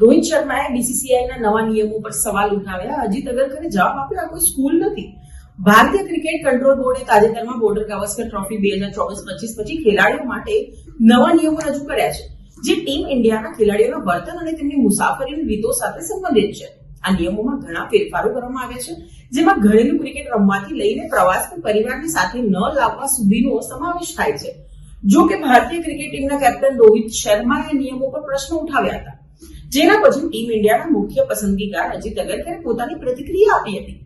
રોહિત શર્માએ બીસીસીઆઈના નવા નિયમો પર સવાલ ઉઠાવ્યા. અજીત અગરકરે જવાબ આપ્યો, આ કોઈ સ્કૂલ નથી. ભારતીય ક્રિકેટ કંટ્રોલ બોર્ડે તાજેતરમાં બોર્ડર ગાવસ્કર ટ્રોફી બે હજાર ચોવીસ પચીસ પછી ખેલાડીઓ માટે નવા નિયમો રજૂ કર્યા છે. જે ટીમ ઇન્ડિયાના ખેલાડીઓના વર્તન અને તેમની મુસાફરીની રીતો સાથે સંબંધિત છે. આ નિયમોમાં ઘણા ફેરફારો કરવામાં આવ્યા છે, જેમાં ઘરેલું ક્રિકેટ રમવાથી લઈને પ્રવાસ કે પરિવારની સાથે ન લાવવા સુધીનો સમાવેશ થાય છે. જો કે ભારતીય ક્રિકેટ ટીમના કેપ્ટન રોહિત શર્માએ નિયમો પર પ્રશ્નો ઉઠાવ્યા હતા. જેના પછી ટીમ ઇન્ડિયાના મુખ્ય પસંદગીકાર અજીત અગરકરે પોતાની પ્રતિક્રિયા આપી હતી.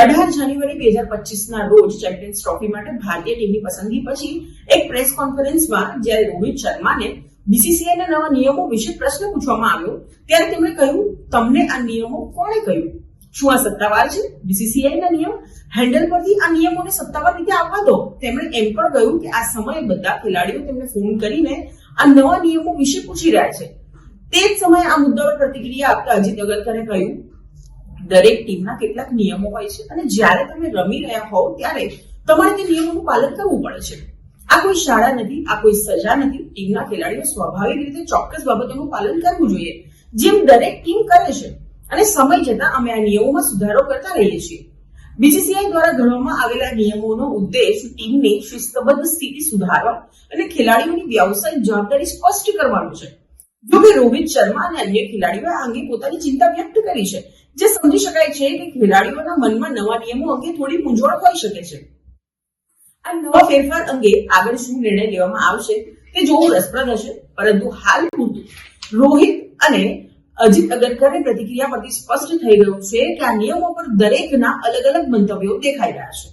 અઢાર જાન્યુઆરી બે હજાર પચીસના રોજ ચેમ્પિયન્સ ટ્રોફી માટે ભારતીય ટીમની પસંદગી પછી એક પ્રેસ કોન્ફરન્સમાં જ્યારે રોહિત શર્માને બીસીસીઆઈના નવા નિયમો વિશે પ્રશ્ન પૂછવામાં આવ્યો, ત્યારે તેમણે કહ્યું, તમને આ નિયમો કોણે કહ્યું? શું આ સત્તાવાર છે? બીસીસીઆઈના નિયમ? હેન્ડલ પરથી આ નિયમોને સત્તાવાર રીતે આવવા દો. તેમણે એમ પણ કહ્યું કે આ સમયે બધા ખેલાડીઓ તેમને ફોન કરીને આ નવા નિયમો વિશે પૂછી રહ્યા છે. તે જ સમયે આ મુદ્દા પર પ્રતિક્રિયા આપતા અજીત અગરકરે કહ્યું, દરેક ટીમના કેટલાક નિયમો હોય છે અને જ્યારે તમે રમી રહ્યા હોવ ત્યારે તમારે તે નિયમોનું પાલન કરવું પડે છે. આ કોઈ શાળા નથી, આ કોઈ સજા નથી. ટીમના ખેલાડીઓ સ્વાભાવિક રીતે ચોક્કસ બાબતોનું પાલન કરવું જોઈએ, જેમ દરેક ટીમ કરે છે અને સમય જતાં અમે આ નિયમોમાં સુધારો કરતા રહીએ છીએ. બીસીસીઆઈ દ્વારા ઘડવામાં આવેલા નિયમોનો ઉદ્દેશ ટીમની શિસ્તબદ્ધ સ્થિતિ સુધારવા અને ખેલાડીઓની વ્યાવસાયિક જવાબદારી સ્પષ્ટ કરવાનો છે. જો કે રોહિત શર્મા અને અન્ય ખેલાડીઓએ આ અંગે પોતાની ચિંતા વ્યક્ત કરી છે. જે સમજી શકાય છે કે ખેલાડીઓના મનમાં નવા નિયમો અંગે થોડી મૂંઝવણ હોઈ શકે છે. આ નવા ફેરફાર અંગે આગળ શું નિર્ણય લેવામાં આવશે તે જોવું રસપ્રદ હશે, પરંતુ હાલ પૂરતું. રોહિત અને અજીત અગરકરની પ્રતિક્રિયા પરથી સ્પષ્ટ થઈ ગયું છે કે આ નિયમો પર દરેકના અલગ અલગ મંતવ્યો દેખાઈ રહ્યા છે.